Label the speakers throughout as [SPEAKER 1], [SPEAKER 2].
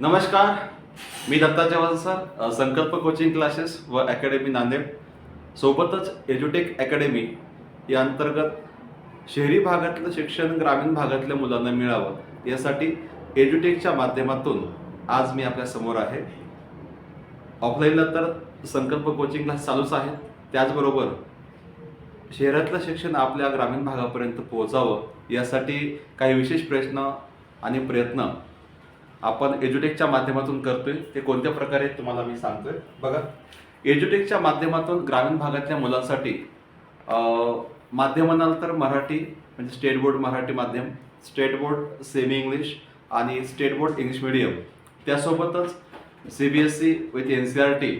[SPEAKER 1] नमस्कार मी Datta Chavan sir Sankalp coaching classes व academy Nanded. सोबतच एज्युटेक अकॅडमी या अंतर्गत शहरी भागातलं शिक्षण ग्रामीण भागातल्या मुलांना मिळावं यासाठी एज्युटेकच्या माध्यमातून आज मी आपल्यासमोर आहे. ऑफलाईनला तर संकल्प कोचिंग क्लास चालूच आहेत त्याचबरोबर शहरातलं शिक्षण आपल्या ग्रामीण भागापर्यंत पोहोचावं यासाठी काही विशेष प्रश्न आणि प्रयत्न आपण एज्युटेकच्या माध्यमातून करतोय. ते कोणत्या प्रकारे तुम्हाला मी सांगतोय. बघा एज्युटेकच्या माध्यमातून ग्रामीण भागातल्या मुलांसाठी अं, माध्यम म्हणाल तर मराठी म्हणजे स्टेट बोर्ड मराठी माध्यम स्टेट बोर्ड सेमी इंग्लिश आणि स्टेट बोर्ड इंग्लिश मिडियम त्यासोबतच C B S C with N C R T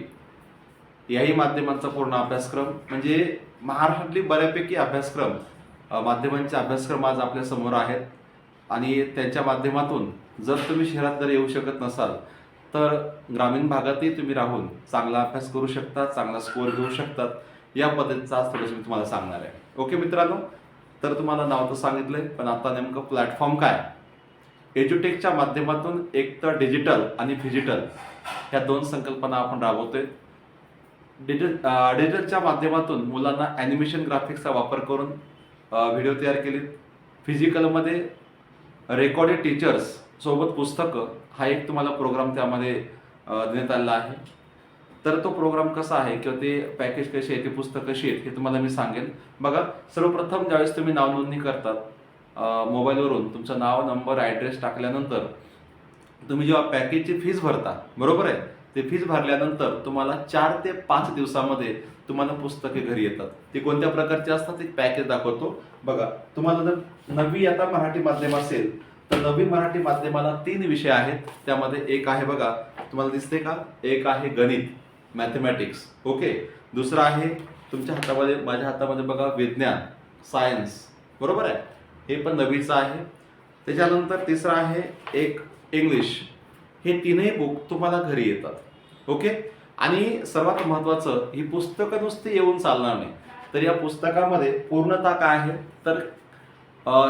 [SPEAKER 1] याही माध्यमांचा पूर्ण अभ्यासक्रम म्हणजे महाराष्ट्रातली बऱ्यापैकी अभ्यासक्रम माध्यमांचे अभ्यासक्रम आज आपल्यासमोर आहेत. आणि त्यांच्या माध्यमातून जर तुम्ही शहरात जर येऊ शकत नसाल तर ग्रामीण भागातही तुम्ही राहून चांगला अभ्यास करू शकता चांगला स्कोअर घेऊ शकतात. या पद्धतीचा आज थोडंसं मी तुम्हाला सांगणार आहे. ओके मित्रांनो? तर तुम्हाला नाव तर सांगितलंय पण आता नेमकं प्लॅटफॉर्म काय? एज्युटेकच्या माध्यमातून एक तर डिजिटल आणि फिजिटल ह्या दोन संकल्पना आपण राबवतोय. डिजिटल डिजिटलच्या माध्यमातून मुलांना ॲनिमेशन ग्राफिक्सचा वापर करून व्हिडिओ तयार केलेत. फिजिकलमध्ये रेकॉर्डेड टीचर्स सोबत पुस्तकं हा एक तुम्हाला प्रोग्राम त्यामध्ये देण्यात आलेला आहे. तर तो प्रोग्राम कसा आहे किंवा ते पॅकेज कशी आहे ते पुस्तकं कशी आहेत हे तुम्हाला मी सांगेन. बघा सर्वप्रथम ज्यावेळेस तुम्ही नाव नोंदणी करतात मोबाईलवरून तुमचं नाव नंबर ॲड्रेस टाकल्यानंतर तुम्ही जेव्हा पॅकेजची फीज भरता बरोबर आहे? ते फीज भरल्यानंतर तुम्हाला चार ते पाच दिवसामध्ये तुम्हाला पुस्तके घरी येतात. ती कोणत्या प्रकारची असतात? ते पॅकेज दाखवतो. बघा तुम्हाला जर नवी आता मराठी माध्यम असेल तर नवीन मराठी माध्यमाला तीन विषय आहेत. त्यामध्ये एक आहे बघा तुम्हाला दिसते का? एक आहे गणित मॅथमॅटिक्स ओके दुसरं आहे तुमच्या हातामध्ये माझ्या हातामध्ये बघा विज्ञान सायन्स बरोबर आहे? हे पण नवीचं आहे. त्याच्यानंतर तिसरं आहे एक इंग्लिश हे तीनही बुक तुम्हाला घरी येतात. ओके आणि सर्वात महत्त्वाचं ही पुस्तकं नुसती येऊन चालणार नाही. तर या पुस्तकामध्ये पूर्णता काय आहे? तर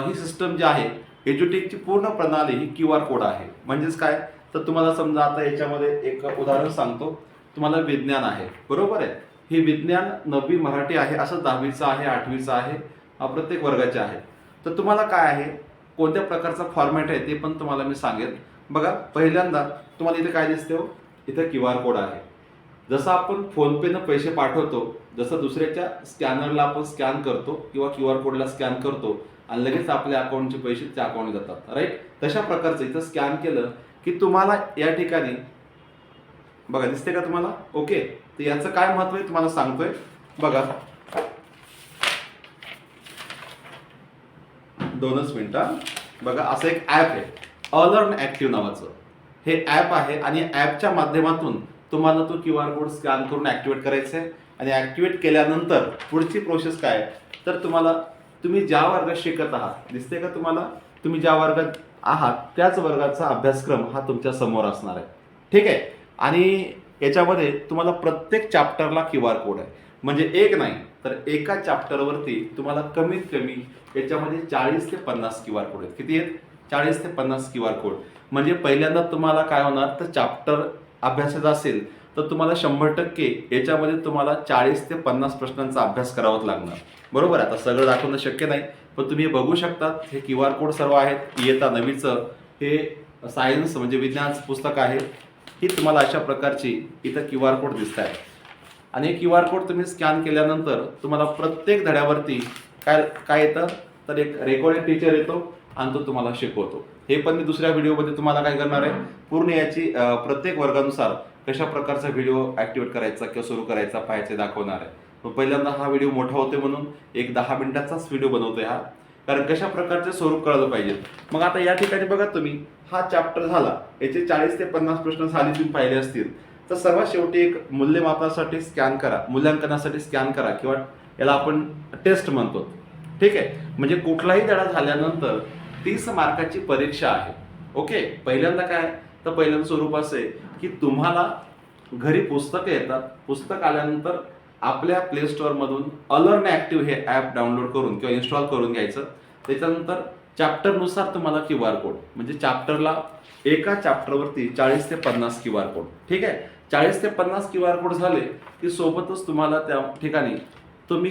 [SPEAKER 1] ही सिस्टम जी आहे एज्युटेकची पूर्ण प्रणाली ही क्यू आर कोड आहे. म्हणजेच काय? तर तुम्हाला समजा आता याच्यामध्ये एक उदाहरण सांगतो. तुम्हाला विज्ञान आहे. बरोबर आहे? हे विज्ञान नववी मराठी आहे असं दहावीचं आहे आठवीचं आहे प्रत्येक वर्गाचे आहे. तर तुम्हाला काय आहे? कोणत्या प्रकारचा फॉर्मॅट आहे ते पण तुम्हाला मी सांगेन. बघा पहिल्यांदा तुम्हाला इथे काय दिसते हो? इथं क्यू आर कोड आहे. जसं आपण फोनपेनं पैसे पाठवतो जसं दुसऱ्याच्या स्कॅनरला आपण स्कॅन करतो किंवा क्यू आर कोडला स्कॅन करतो आणि लगेच आपल्या अकाउंटचे पैसे त्या अकाउंट जातात. राईट तशा प्रकारचं इथं स्कॅन केलं की तुम्हाला या ठिकाणी बघा दिसते का तुम्हाला? ओके तर याचं काय महत्त्व आहे तुम्हाला सांगतोय. बघा. दोनच मिनिटं बघा असं एक ॲप आहे. अलर्न ॲक्टिव्ह नावाचं. हे ॲप आहे आणि ॲपच्या माध्यमातून तुम्हाला तो क्यू आर कोड स्कॅन करून ॲक्टिवेट करायचं आहे आणि ॲक्टिवेट केल्यानंतर पुढची प्रोसेस काय? आहे? तर तुम्हाला तुम्ही ज्या वर्गात शिकत आहात दिसते का तुम्हाला? तुम्ही ज्या वर्गात आहात त्याच वर्गाचा अभ्यासक्रम हा तुमच्यासमोर असणार आहे. ठीक आहे? आणि याच्यामध्ये तुम्हाला प्रत्येक चॅप्टरला क्यू आर कोड आहे. म्हणजे एक नाही तर एका चॅप्टरवरती तुम्हाला कमीत कमी याच्यामध्ये चाळीस ते पन्नास क्यू आर कोड आहेत. किती आहेत? चाळीस ते पन्नास क्यू आर कोड म्हणजे पहिल्यांदा तुम्हाला काय होणार? तर चॅप्टर अभ्यासाचा असेल तर तुम्हाला शंभर टक्के याच्यामध्ये तुम्हाला चाळीस ते पन्नास प्रश्नांचा अभ्यास करावाच लागणार. बरोबर आहे आता सगळं दाखवणं शक्य नाही पण तुम्ही हे बघू शकतात हे क्यू आर कोड सर्व आहेत इयत्ता नवीचं हे सायन्स म्हणजे विज्ञान पुस्तक आहे ही तुम्हाला अशा प्रकारची इथं क्यू आर कोड दिसत आहे. आणि क्यू आर कोड तुम्ही स्कॅन केल्यानंतर तुम्हाला प्रत्येक धड्यावरती काय काय येतं? तर एक रेकॉर्डेड टीचर येतो आणि तो तुम्हाला शिकवतो. हे पण मी दुसऱ्या व्हिडिओमध्ये तुम्हाला काय करणार आहे पूर्ण याची प्रत्येक वर्गानुसार कशा प्रकारचा व्हिडिओ ॲक्टिवेट करायचा किंवा सुरू करायचा पाहायचे दाखवणार आहे. मग पहिल्यांदा हा व्हिडिओ मोठा होते म्हणून एक दहा मिनिटाचाच व्हिडिओ बनवतोय हा. कारण कशा प्रकारचे स्वरूप कळलं पाहिजे. मग आता या ठिकाणी बघा तुम्ही हा चॅप्टर झाला. याचे चाळीस ते पन्नास प्रश्न खाली तुम्ही पाहिले असतील. तर सर्वात शेवटी एक मूल्यमापनासाठी स्कॅन करा. मूल्यांकनासाठी स्कॅन करा किंवा याला आपण टेस्ट म्हणतो. ठीक आहे? म्हणजे कुठलाही धडा झाल्यानंतर तीस मार्काची परीक्षा आहे. ओके पहिल्यांदा काय? तर पहिल्यांदा स्वरूप असे. की तुम्हाला घरी पुस्तकं येतात. पुस्तक आल्यानंतर आपल्या प्ले स्टोअरमधून अलर्न ॲक्टिव्ह हे ॲप डाउनलोड करून किंवा इन्स्टॉल करून घ्यायचं. त्याच्यानंतर चॅप्टरनुसार तुम्हाला क्यू आर कोड म्हणजे चॅप्टरला एका चॅप्टरवरती चाळीस ते पन्नास क्यू आर कोड ठीक आहे? चाळीस ते पन्नास क्यू आर कोड झाले की सोबतच तुम्हाला त्या ठिकाणी तुम्ही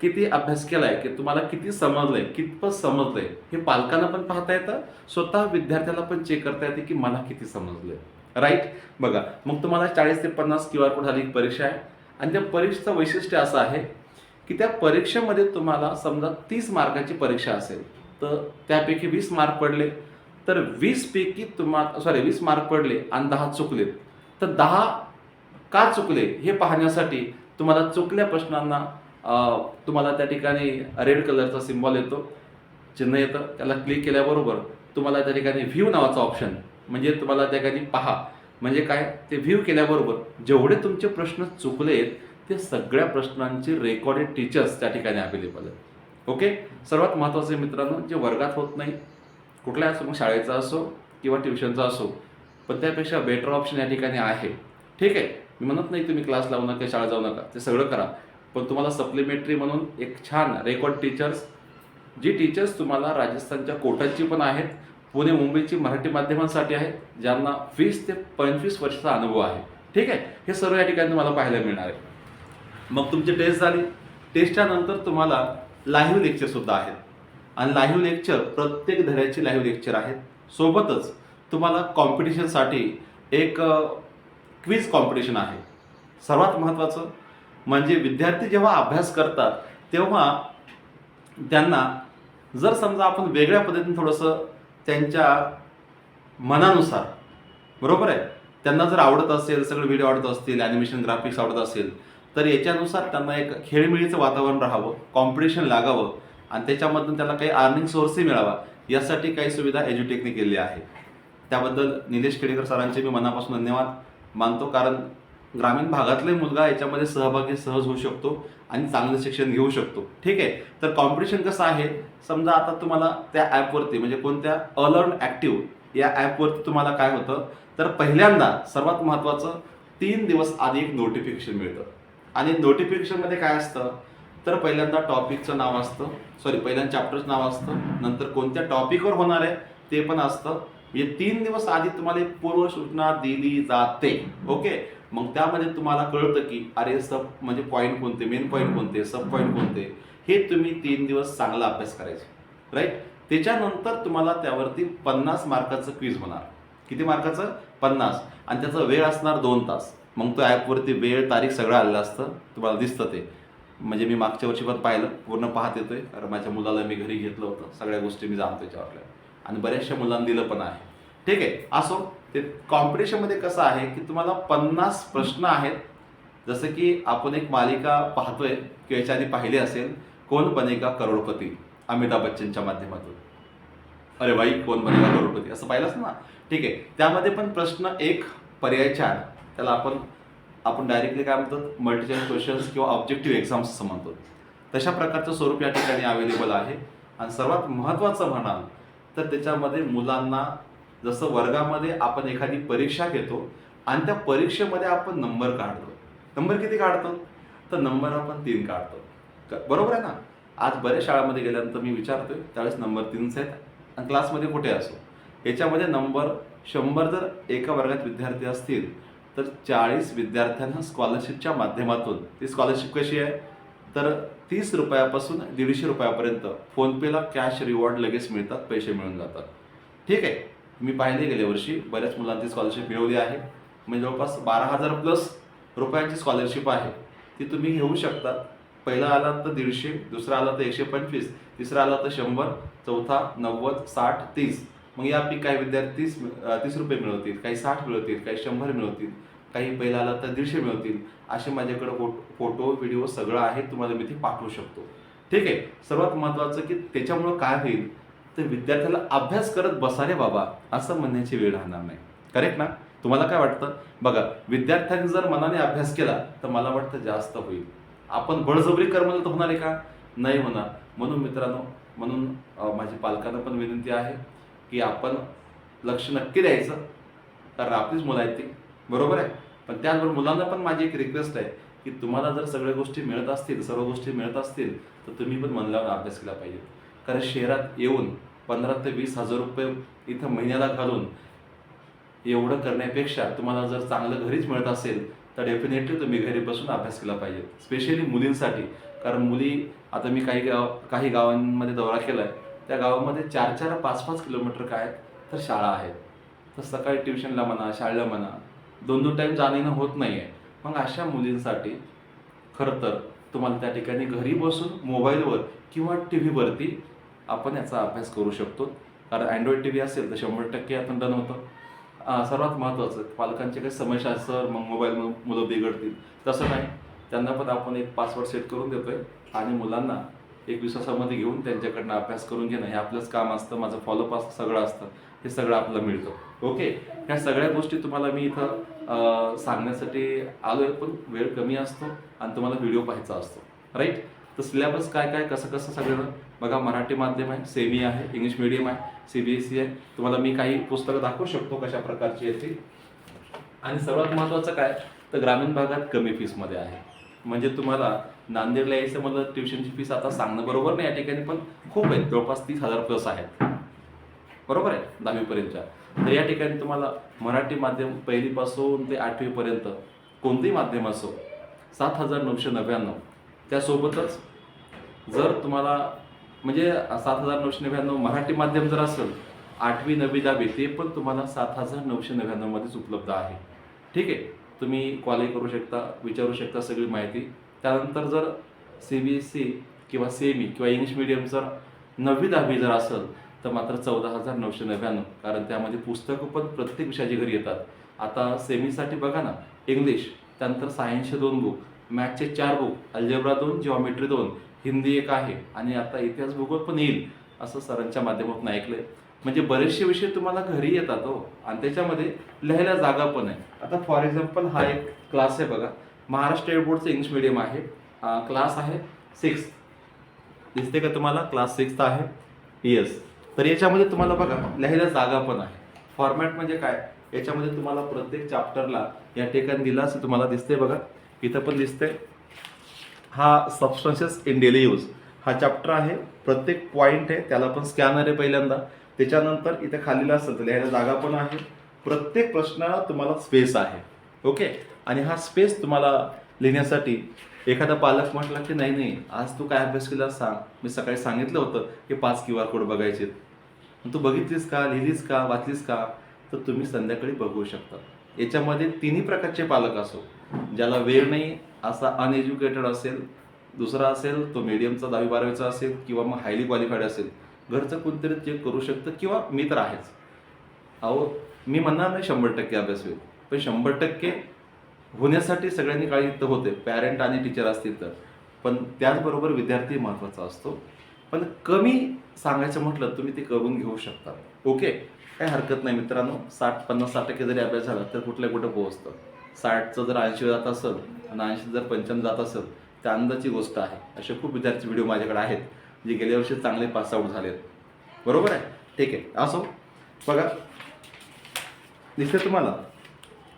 [SPEAKER 1] किती अभ्यास केला आहे की तुम्हाला किती समजलंय कितपत समजलं आहे हे पालकांना पण पाहता येतं. स्वतः विद्यार्थ्याला पण चेक करता येते की मला किती समजलं आहे राईट बघा मग तुम्हाला चाळीस ते पन्नास क्यू आर कोड झाली एक परीक्षा आहे. आणि त्या परीक्षेचं वैशिष्ट्य असं आहे की त्या परीक्षेमध्ये तुम्हाला समजा तीस मार्काची परीक्षा असेल तर त्यापैकी वीस मार्क पडले तर वीसपैकी तुम्हाला सॉरी वीस मार्क पडले आणि दहा चुकले. तर दहा का चुकले हे पाहण्यासाठी तुम्हाला चुकल्या प्रश्नांना तुम्हाला त्या ठिकाणी रेड कलरचा सिम्बॉल येतो चिन्ह येतं त्याला क्लिक केल्याबरोबर तुम्हाला त्या ठिकाणी व्ह्यू नावाचा ऑप्शन म्हणजे तुम्हाला त्या ठिकाणी पहा. म्हणजे काय? ते व्ह्यू केल्याबरोबर जेवढे तुमचे प्रश्न चुकले आहेत ते सगळ्या प्रश्नांचे रेकॉर्डेड टीचर्स त्या ठिकाणी अवेलेबल आहेत. ओके सर्वात महत्त्वाचे मित्रांनो जे वर्गात होत नाही कुठल्या असो मग शाळेचा असो किंवा ट्युशनचा असो पण त्यापेक्षा बेटर ऑप्शन या ठिकाणी आहे. ठीक आहे? मी म्हणत नाही तुम्ही क्लास लावू नका शाळा जाऊ नका. ते सगळं करा. पण तुम्हाला सप्लिमेंटरी म्हणून एक छान रेकॉर्ड टीचर्स जी टीचर्स तुम्हाला राजस्थानच्या कोटाची पण आहेत पुणे मुंबईची मराठी माध्यमांसाठी आहेत ज्यांना वीस ते पंचवीस वर्षाचा अनुभव आहे. ठीक आहे? हे सर्व या ठिकाणी तुम्हाला पाहायला मिळणार आहे. मग तुमची टेस्ट झाली. टेस्टच्या नंतर तुम्हाला लाईव्ह लेक्चर सुद्धा आहेत. आणि लाईव्ह लेक्चर प्रत्येक धड्याची लाईव्ह लेक्चर आहेत. सोबतच तुम्हाला कॉम्पिटिशनसाठी एक क्विज कॉम्पिटिशन आहे. सर्वात महत्त्वाचं म्हणजे विद्यार्थी जेव्हा अभ्यास करतात तेव्हा त्यांना जर समजा आपण वेगळ्या पद्धतीने थोडंसं त्यांच्या मनानुसार. बरोबर आहे? त्यांना जर आवडत असेल सगळे व्हिडिओ आवडत असतील ॲनिमेशन ग्राफिक्स आवडत असेल तर याच्यानुसार त्यांना एक खेळमिळीचं वातावरण राहावं कॉम्पिटिशन लागावं आणि त्याच्यामधून त्यांना काही अर्निंग सोर्सही मिळावा यासाठी काही सुविधा एज्युटेकने केली आहे त्याबद्दल निलेश केडेकर सरांचे मी मनापासून धन्यवाद मानतो कारण ग्रामीण भागातले मुलगा याच्यामध्ये सहभागी सहज होऊ शकतो आणि चांगलं शिक्षण घेऊ शकतो. ठीक आहे? तर कॉम्पिटिशन कसं आहे? समजा आता तुम्हाला त्या ॲपवरती म्हणजे कोणत्या अलर्न ॲक्टिव्ह या ॲपवरती तुम्हाला काय होतं? तर पहिल्यांदा सर्वात महत्त्वाचं तीन दिवस आधी एक नोटिफिकेशन मिळतं. आणि नोटिफिकेशनमध्ये काय असतं? तर पहिल्यांदा टॉपिकचं नाव असतं. सॉरी पहिल्यांदा चॅप्टरचं नाव असतं. नंतर कोणत्या टॉपिकवर होणार आहे? ते पण असतं. म्हणजे तीन दिवस आधी तुम्हाला एक पूर्व सूचना दिली जाते. ओके? मग त्यामध्ये तुम्हाला कळतं की अरे सब म्हणजे पॉईंट कोणते? मेन पॉईंट कोणते? सब पॉईंट कोणते? हे तुम्ही तीन दिवस चांगला अभ्यास करायचे. राईट त्याच्यानंतर तुम्हाला त्यावरती पन्नास मार्काचं क्विज होणार. किती मार्काचं पन्नास. आणि त्याचा वेळ असणार दोन तास. मग तो ॲपवरती वेळ तारीख सगळं आलेलं असतं. तुम्हाला दिसतं ते. म्हणजे मी मागच्या वर्षी पण पाहिलं. पूर्ण पाहत येतोय. कारण माझ्या मुलाला मी घरी घेतलं होतं. सगळ्या गोष्टी मी जाणतो त्याच्यावरल्या आणि बऱ्याचशा मुलांना दिलं पण आहे. ठीक आहे. असो. ते कॉम्पिटिशनमध्ये कसं आहे की तुम्हाला पन्नास प्रश्न आहेत. जसं की आपण एक मालिका पाहतोय किंवा याच्या आधी पाहिली असेल कोण बनेगा करोडपती? अमिताभ बच्चनच्या माध्यमातून. अरे भाई कोण बनेगा करोडपती? असं पाहिलंच ना. ठीक आहे त्यामध्ये पण प्रश्न एक पर्याय चार त्याला आपण आपण डायरेक्टली काय म्हणतो? मल्टिचॉईस क्वेश्चन्स किंवा ऑब्जेक्टिव्ह एक्झाम्स असं म्हणतो. तशा प्रकारचं स्वरूप या ठिकाणी अवेलेबल आहे. आणि सर्वात महत्त्वाचं म्हणाल तर त्याच्यामध्ये मुलांना जसं वर्गामध्ये आपण एखादी परीक्षा घेतो आणि त्या परीक्षेमध्ये आपण नंबर काढतो. नंबर किती काढतो? तर नंबर आपण तीन काढतो. बरोबर आहे ना? आज बऱ्याच शाळामध्ये गेल्यानंतर मी विचारतोय त्यावेळेस नंबर तीनच आहेत आणि क्लासमध्ये कुठे असो? याच्यामध्ये नंबर शंभर जर एका वर्गात विद्यार्थी असतील तर चाळीस विद्यार्थ्यांना स्कॉलरशिपच्या माध्यमातून ती स्कॉलरशिप कशी आहे? तर तीस रुपयापासून दीडशे रुपयापर्यंत फोनपेला कॅश रिवॉर्ड लगेच मिळतात पैसे मिळून जातात. ठीक आहे? मी पाहिले गेल्या वर्षी. बऱ्याच मुलांची स्कॉलरशिप मिळवली आहे. म्हणजे जवळपास बारा हजार प्लस रुपयांची स्कॉलरशिप आहे. ती तुम्ही घेऊ शकता. पहिला आला तर दीडशे दुसरा आला तर एकशे पंचवीस तिसरा आला तर शंभर चौथा नव्वद साठ तीस. मग यापैकी काही विद्यार्थी तीस तीस रुपये मिळवतील काही साठ मिळवतील काही शंभर मिळवतील काही पहिला आला तर दीडशे मिळवतील. असे माझ्याकडे फोटो व्हिडिओ सगळं आहे. तुम्हाला मी ते पाठवू शकतो. ठीक आहे. सर्वात महत्त्वाचं की त्याच्यामुळं काय होईल? तर विद्यार्थ्याला अभ्यास करत बसा रे बाबा असं म्हणण्याची वेळ राहणार नाही. करेक्ट ना? तुम्हाला काय वाटतं? बघा विद्यार्थ्यांनी जर मनाने अभ्यास केला तर मला वाटतं जास्त होईल. आपण बळजबरी कर तर होणार आहे का? नाही होणार. म्हणून मित्रांनो म्हणून माझ्या माझी पालकांना पण विनंती आहे की आपण लक्ष नक्की द्यायचं. कारण आपलीच मुलं आहेत ती. बरोबर आहे? पण त्याचबरोबर मुलांना पण माझी एक रिक्वेस्ट आहे की तुम्हाला जर सगळ्या गोष्टी मिळत असतील सर्व गोष्टी मिळत असतील तर तुम्ही पण मन लावून अभ्यास केला पाहिजे. कारण शहरात येऊन पंधरा ते वीस हजार रुपये इथं महिन्याला घालून एवढं करण्यापेक्षा तुम्हाला जर चांगलं घरीच मिळत असेल तर डेफिनेटली तुम्ही घरी बसून अभ्यास केला पाहिजे. स्पेशली मुलींसाठी. कारण मुली आता मी काही गाव काही गावांमध्ये दौरा केला आहे त्या गावामध्ये चार चार पाच पाच किलोमीटर काय आहेत, तर शाळा आहेत. तर सकाळी ट्युशनला म्हणा शाळेला म्हणा दोन दोन टाईम जाणं येणं होत नाही आहे मग अशा मुलींसाठी खरं तर तुम्हाला त्या ठिकाणी घरी बसून मोबाईलवर किंवा टी व्हीवरती आपण याचा अभ्यास करू शकतो. कारण अँड्रॉइड टी व्ही असेल तर शंभर टक्के आपण डन होतं. सर्वात महत्त्वाचं पालकांची काही समस्या असं मग मोबाईल मुलं बिघडतील. तसं नाही. त्यांना पण आपण एक पासवर्ड सेट करून देतोय. आणि मुलांना एक विश्वासामध्ये घेऊन त्यांच्याकडनं अभ्यास करून घेणं हे आपलंच काम असतं. माझं फॉलोअप असतं सगळं असतं. हे सगळं आपलं मिळतं. ओके ह्या सगळ्या गोष्टी तुम्हाला मी इथं सांगण्यासाठी आलो आहे पण वेळ कमी असतो आणि तुम्हाला व्हिडिओ पाहायचा असतो. राईट तर सिलेबस काय काय कसं कसं सगळं बघा मराठी माध्यम आहे सेमी आहे इंग्लिश मिडियम आहे सी बी एस सी आहे. तुम्हाला मी काही पुस्तकं दाखवू शकतो कशा प्रकारची आहे ती? आणि सर्वात महत्त्वाचं काय? तर ग्रामीण भागात कमी फीसमध्ये आहे. म्हणजे तुम्हाला नांदेडला यायचं मला ट्युशनची फीस आता सांगणं बरोबर नाही या ठिकाणी पण खूप आहेत. जवळपास तीस हजार प्लस आहेत. बरोबर आहे? दहावीपर्यंतच्या. तर या ठिकाणी तुम्हाला मराठी माध्यम पहिलीपासून ते आठवीपर्यंत कोणतेही माध्यम असो सात हजार नऊशे नव्याण्णव. त्यासोबतच जर तुम्हाला म्हणजे सात हजार नऊशे नव्याण्णव मराठी माध्यम जर असेल आठवी नववी दहावी ते पण तुम्हाला सात हजार नऊशे नव्याण्णवमध्येच उपलब्ध आहे. ठीक आहे? तुम्ही कॉलही करू शकता विचारू शकता सगळी माहिती. त्यानंतर जर सी बी एस सी किंवा सेमी किंवा इंग्लिश मिडियम जर नववी दहावी जर असेल तर मात्र चौदा हजार नऊशे नव्याण्णव. कारण त्यामध्ये पुस्तकं पण प्रत्येक विषयाची घरी येतात. आता सेमीसाठी बघा ना इंग्लिश त्यानंतर सायन्सचे दोन बुक मॅथचे चार बुक अल्जेब्रा दोन जिओमेट्री दोन हिंदी एक आहे आणि आता इतिहास भूगोल पण येईल असं सरांच्या माध्यमातून ऐकलंय. म्हणजे बरेचसे विषय तुम्हाला घरी येतात हो आणि त्याच्यामध्ये लिहायला जागा पण आहे. आता फॉर एक्झाम्पल हा एक क्लास आहे बघा. महाराष्ट्र स्टेट बोर्डचं इंग्लिश मिडियम आहे. क्लास आहे सिक्स दिसते का तुम्हाला? क्लास सिक्स आहे. येस तर याच्यामध्ये तुम्हाला बघा लिहायला जागा पण आहे. फॉर्मॅट म्हणजे काय? याच्यामध्ये तुम्हाला प्रत्येक चॅप्टरला या ठिकाणी दिला असं तुम्हाला दिसते बघा. इथं पण दिसते हा सबस्टन्सेस इन डेली यूज हा चॅप्टर आहे प्रत्येक पॉईंट आहे त्याला पण स्कॅनर आहे पहिल्यांदा. त्याच्यानंतर इथे खालीला असतं लिहायला जागा पण आहे. प्रत्येक प्रश्नाला तुम्हाला स्पेस आहे. ओके आणि हा स्पेस तुम्हाला लिहिण्यासाठी एखादा पालक म्हटला की नाही नाही आज तू काय अभ्यास केला सांग. मी सकाळी सांगितलं होतं की पाच क्यू आर कोड बघायचे तू बघितलीस का? लिहिलीस का? वाचलीस का? तर तुम्ही संध्याकाळी बघू शकता. याच्यामध्ये तिन्ही प्रकारचे पालक असो ज्याला वेळ नाही असा अनएज्युकेटेड असेल दुसरा असेल तो मीडियमचा दहावी बारावीचा असेल किंवा मग हायली क्वालिफाईड असेल घरचं कोणतरी चेक करू शकतं किंवा मी तर आहेच. अहो मी म्हणणार नाही शंभर टक्के अभ्यास होईल पण शंभर टक्के होण्यासाठी सगळ्यांनी काळजी तर होते पॅरेंट आणि टीचर असतील तर. पण त्याचबरोबर विद्यार्थी महत्त्वाचा असतो. पण कमी सांगायचं म्हटलं तुम्ही ते करून घेऊ शकता. ओके काय हरकत नाही मित्रांनो. साठ पन्नास साठ टक्के जरी अभ्यास झाला तर कुठल्या कुठं पोहोचतं. साठचं जर ऐंशी जात असेल आणि ऐंशी जर पंच्याण्णव जात असेल त्या अंदाची गोष्ट आहे. असे खूप विद्यार्थी व्हिडिओ माझ्याकडे आहेत जे गेल्या वर्षी चांगले पास आऊट झालेत. बरोबर आहे? ठीक आहे. असो. बघा. दिसते तुम्हाला?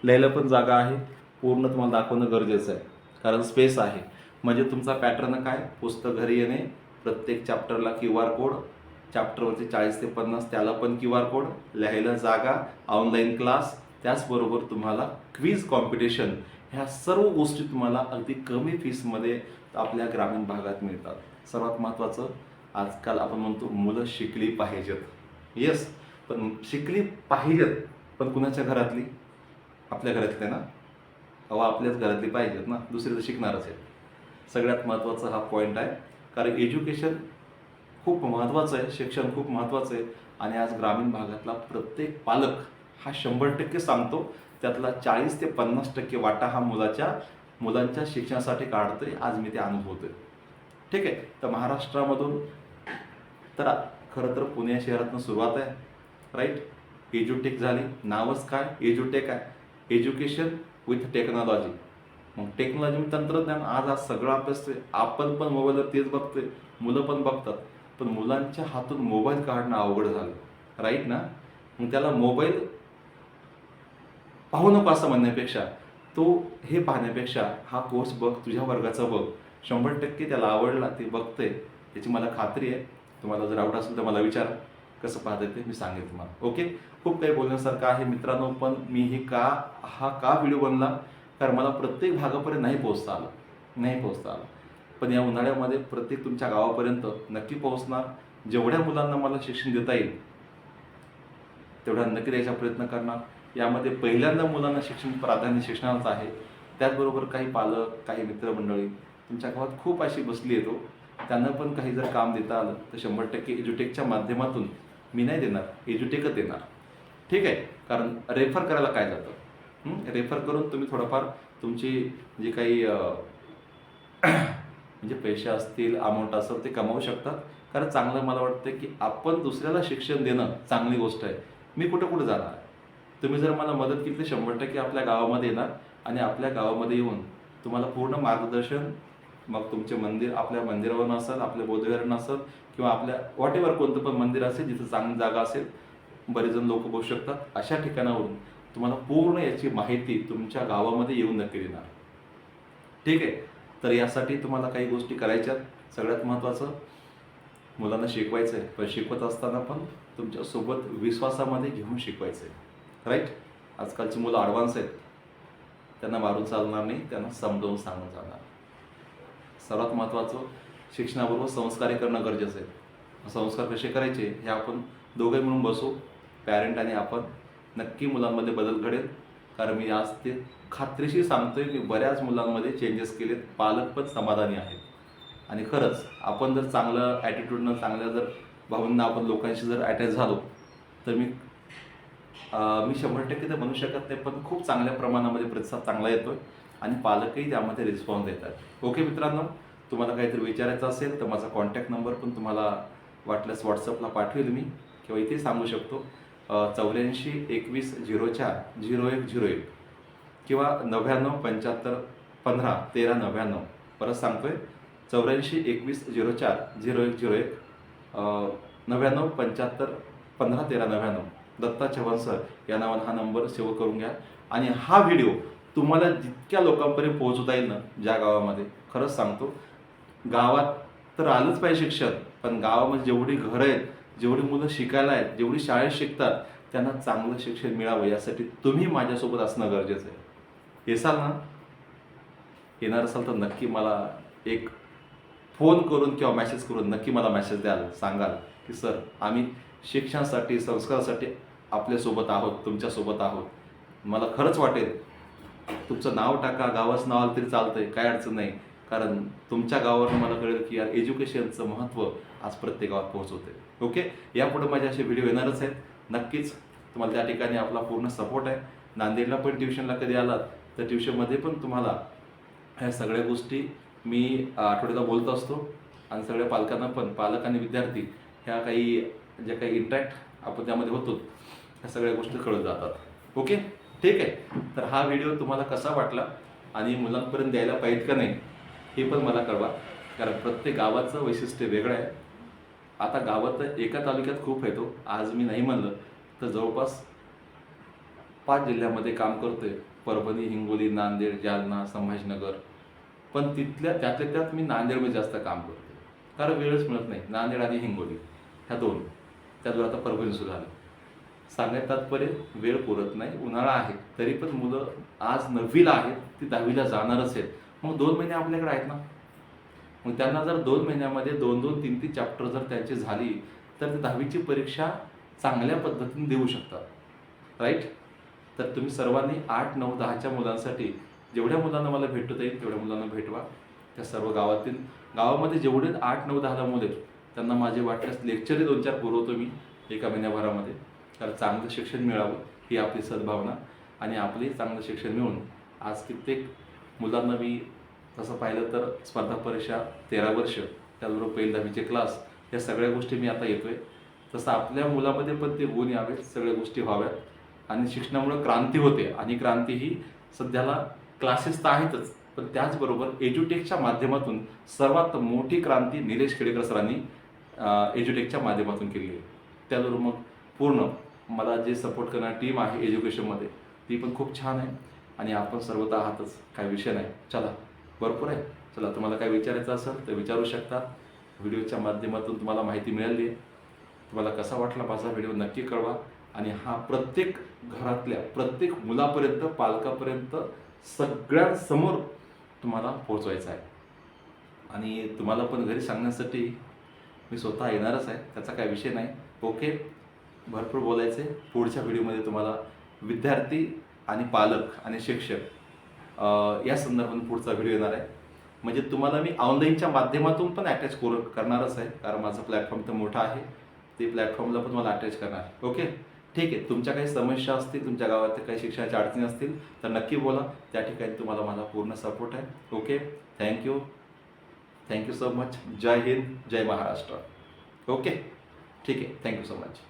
[SPEAKER 1] लिहायला पण जागा आहे. पूर्ण तुम्हाला दाखवणं गरजेचं आहे. कारण स्पेस आहे. म्हणजे तुमचा पॅटर्न काय? पुस्तक घरी येणे प्रत्येक चॅप्टरला क्यू आर कोड चॅप्टरवरचे चाळीस ते पन्नास त्याला पण क्यू आर कोड लिहायला जागा ऑनलाईन क्लास त्याचबरोबर तुम्हाला क्विज कॉम्पिटिशन ह्या सर्व गोष्टी तुम्हाला अगदी कमी फीसमध्ये आपल्या ग्रामीण भागात मिळतात. सर्वात महत्त्वाचं आजकाल आपण म्हणतो मुलं शिकली पाहिजेत. येस पण शिकली पाहिजेत पण कुणाच्या घरातली? आपल्या घरातल्या ना? अहो आपल्याच घरातली पाहिजेत ना? दुसरी तर शिकणारच आहे सगळ्यात महत्त्वाचा हा पॉईंट आहे कारण एज्युकेशन खूप महत्त्वाचं आहे शिक्षण खूप महत्त्वाचं आहे आणि आज ग्रामीण भागातला प्रत्येक पालक हा शंभर टक्के सांगतो त्यातला चाळीस ते पन्नास टक्के वाटा हा मुलाच्या मुलांच्या शिक्षणासाठी काढतोय. आज मी ते अनुभवतोय. ठीक आहे? तर महाराष्ट्रामधून तर खरं तर पुणे शहरातून सुरुवात आहे. राईट एज्युटेक झाली. नावच काय? एज्युटेक आहे. एज्युकेशन विथ टेक्नॉलॉजी मग टेक्नॉलॉजी तंत्रज्ञान आज आज सगळं अभ्यासतोय आपण पण मोबाईलवर तेच बघतोय. मुलं पण बघतात. पण मुलांच्या हातून मोबाईल काढणं अवघड झालं. राईट ना? मग त्याला मोबाईल पाहू नको असं म्हणण्यापेक्षा. तो हे पाहण्यापेक्षा हा कोर्स बघ तुझ्या वर्गाचा बघ. शंभर टक्के त्याला आवडला ते बघतंय. त्याची मला खात्री आहे. तुम्हाला जर आवड असेल तर मला विचारा. कसं पाहता ते मी सांगेन तुम्हाला. ओके? खूप काही बोलण्यासारखं आहे मित्रांनो पण मी हे का हा का व्हिडिओ बनला? कारण मला प्रत्येक भागापर्यंत नाही पोहोचता आलं. नाही पोहोचता आलं. पण या उन्हाळ्यामध्ये प्रत्येक तुमच्या गावापर्यंत नक्की पोहोचणार. जेवढ्या मुलांना मला शिक्षण देता येईल तेवढ्या नक्की द्यायचा प्रयत्न करणार. यामध्ये पहिल्यांदा मुलांना शिक्षण प्राधान्य शिक्षणाचं आहे. त्याचबरोबर काही पालक काही मित्रमंडळी तुमच्या गावात खूप अशी बसली येतो. त्यांना पण काही जर काम देता आलं तर शंभर टक्के एज्युटेकच्या माध्यमातून मी नाही देणार एज्युटेकच देणार. ठीक आहे? कारण रेफर करायला काय जातं? रेफर करून तुम्ही थोडंफार तुमची जी काही म्हणजे पैसे असतील अमाऊंट असेल ते कमावू शकतात. कारण चांगलं मला वाटतं की आपण दुसऱ्याला शिक्षण देणं चांगली गोष्ट आहे. मी कुठं कुठं जाणार? तुम्ही जर मला मदत केली तर शंभर टक्के आपल्या गावामध्ये येणार आणि आपल्या गावामध्ये येऊन तुम्हाला पूर्ण मार्गदर्शन मग तुमचे मंदिर आपल्या मंदिरावर असेल आपल्या बोधविहारून असेल किंवा आपल्या वॉट एव्हर कोणतं पण मंदिर असेल जिथं चांगली जागा असेल बरेच जण लोक बसू शकतात. अशा ठिकाणावरून तुम्हाला पूर्ण याची माहिती तुमच्या गावामध्ये येऊन नक्की देणार. ठीक आहे? तर यासाठी तुम्हाला काही गोष्टी करायच्यात सगळ्यात महत्त्वाचं मुलांना शिकवायचं आहे पण शिकवत असताना पण तुमच्यासोबत विश्वासामध्ये घेऊन शिकवायचं आहे राईट आजकालची मुलं ॲडव्हान्स आहेत. त्यांना मारून चालणार नाही त्यांना समजावून सांगून चालणार. सर्वात महत्त्वाचं शिक्षणाबरोबर संस्कार करणं गरजेचं आहे. संस्कार कसे करायचे हे आपण दोघे मिळून बसू. पॅरेंट आणि आपण. नक्की मुलांमध्ये बदल घडेल. कारण मी आज ते खात्रीशी सांगतोय की बऱ्याच मुलांमध्ये चेंजेस केलेत. पालक पण समाधानी आहेत. आणि खरंच आपण जर चांगलं ॲटिट्यूडनं चांगल्या जर भावना आपण लोकांशी जर अटॅच झालो तर मी मी शंभर टक्के तर म्हणू शकत नाही पण खूप चांगल्या प्रमाणामध्ये प्रतिसाद चांगला येतोय आणि पालकही त्यामध्ये रिस्पॉन्स देतात. ओके मित्रांनो तुम्हाला काहीतरी विचारायचं असेल तर माझा कॉन्टॅक्ट नंबर पण तुम्हाला वाटल्यास व्हॉट्सअपला पाठवेल मी किंवा इथे सांगू शकतो. चौऱ्याऐंशी एकवीस झिरो चार झिरो एक झिरो एक किंवा नव्याण्णव पंच्याहत्तर पंधरा तेरा नव्याण्णव. परत सांगतोय चौऱ्याऐंशी एकवीस झिरो चार झिरो एक झिरो एक नव्याण्णव पंच्याहत्तर पंधरा तेरा नव्याण्णव. दत्ता चव्हाण सर या नावानं हा नंबर सेव्ह करून घ्या. आणि हा व्हिडिओ तुम्हाला जितक्या लोकांपर्यंत पोहोचवता येईल ना ज्या गावामध्ये खरंच सांगतो गावात तर आलंच पाहिजे शिक्षण पण गावामध्ये जेवढी घरं आहेत जेवढी मुलं शिकायला आहेत जेवढी शाळेत शिकतात त्यांना चांगलं शिक्षण मिळावं यासाठी तुम्ही माझ्यासोबत असणं गरजेचं आहे. येसाल ना? येणार असाल तर नक्की मला एक फोन करून किंवा मेसेज करून नक्की मला मेसेज द्याल सांगाल की सर आम्ही शिक्षणासाठी संस्कारासाठी आपल्यासोबत आहोत तुमच्यासोबत आहोत. मला खरंच वाटेल तुमचं नाव टाका गावाचं नाव आलं तरी चालतंय काय अडचण नाही. कारण तुमच्या गावावर मला कळेल की यार एज्युकेशनचं महत्त्व आज प्रत्येक गावात पोहोचवते ओके? यापुढे माझे असे व्हिडिओ येणारच आहेत. नक्कीच तुम्हाला त्या ठिकाणी आपला पूर्ण सपोर्ट आहे. नांदेडला पण ट्युशनला कधी आलात तर ट्युशनमध्ये पण तुम्हाला ह्या सगळ्या गोष्टी मी आठवड्याला बोलत असतो. आणि सगळ्या पालकांना पण पालक आणि विद्यार्थी ह्या काही ज्या काही इंटरॅक्ट आपण त्यामध्ये होतो ह्या सगळ्या गोष्टी कळत जातात. ओके? ठीक आहे. तर हा व्हिडिओ तुम्हाला कसा वाटला आणि मुलांपर्यंत द्यायला पाहिजे का नाही हे पण मला कळवा. कारण प्रत्येक गावाचं वैशिष्ट्य वेगळं आहे. आता गावात एका तालुक्यात खूप येतो आज मी नाही म्हणलं तर जवळपास पाच जिल्ह्यामध्ये काम करतोय. परभणी हिंगोली नांदेड जालना संभाजीनगर. पण तिथल्या त्यातल्या त्यात मी नांदेडमध्ये जास्त काम करतो कारण वेळच मिळत नाही. नांदेड आणि हिंगोली ह्या दोन. त्याद्वारे आता परभणी सुरू झालं. सांगण्यात तात्पर्य वेळ पुरत नाही उन्हाळा आहे तरी पण मुलं आज नववीला आहेत ती दहावीला जाणारच आहेत. मग दोन महिने आपल्याकडे आहेत ना? मग त्यांना जर दोन महिन्यामध्ये दोन दोन तीन तीन चॅप्टर जर त्यांची झाली तर ते दहावीची परीक्षा चांगल्या पद्धतीने देऊ शकतात. राईट तर तुम्ही सर्वांनी आठ नऊ दहाच्या मुलांसाठी जेवढ्या मुलांना मला भेटत येईल तेवढ्या मुलांना भेटवा. त्या सर्व गावातील गावामध्ये जेवढे आठ नऊ दहाला मुले त्यांना माझे वाटल्यास लेक्चरही दोन चार पुरवतो मी एका महिन्याभरामध्ये. त्याला चांगलं शिक्षण मिळावं ही आपली सद्भावना आणि आपले चांगलं शिक्षण मिळून आज कित्येक मुलांना मी तसं पाहिलं तर स्पर्धा परीक्षा तेरा वर्ष त्याचबरोबर पहिली दहावीचे क्लास या सगळ्या गोष्टी मी आता येतोय. तसं आपल्या मुलामध्ये पण ते गुण यावेत सगळ्या गोष्टी व्हाव्यात. आणि शिक्षणामुळे क्रांती होते आणि क्रांती ही सध्याला क्लासेस तर आहेतच पण त्याचबरोबर एज्युटेकच्या माध्यमातून सर्वात मोठी क्रांती निलेश खेडेकर सरांनी एज्युटेकच्या माध्यमातून केली आहे. त्याचबरोबर मग पूर्ण मला जे सपोर्ट करणारी टीम आहे एज्युकेशनमध्ये ती पण खूप छान आहे. आणि आपण सर्वत आहातच काही विषय नाही. चला भरपूर आहे. चला तुम्हाला काय विचारायचं असेल तर विचारू शकता. व्हिडिओच्या माध्यमातून तुम्हाला माहिती मिळाली. आहे तुम्हाला कसा वाटला माझा व्हिडिओ नक्की कळवा. आणि हा प्रत्येक घरातल्या प्रत्येक मुलापर्यंत पालकापर्यंत सगळ्यांसमोर तुम्हाला पोहोचवायचा आहे. आणि तुम्हाला पण घरी सांगण्यासाठी मी स्वतः येणारच आहे. त्याचा काय विषय नाही. ओके भरपूर बोलायचे. पुढच्या व्हिडिओमध्ये तुम्हाला विद्यार्थी आणि पालक आणि शिक्षक या संदर्भात पुढचा व्हिडिओ येणार आहे. म्हणजे तुम्हाला मी ऑनलाईनच्या माध्यमातून पण अटॅच करू करणारच आहे. कारण माझा प्लॅटफॉर्म तर मोठा आहे. ते प्लॅटफॉर्मला पण मला अटॅच करणार आहे. ओके ठीक आहे. तुमच्या काही समस्या असतील तुमच्या गावात काही शिक्षणाच्या अडचणी असतील तर नक्की बोला. त्या ठिकाणी तुम्हाला माझा पूर्ण सपोर्ट आहे. Okay thank you thank you so much जय हिंद जय महाराष्ट्र. ओके ठीक आहे. Thank you so much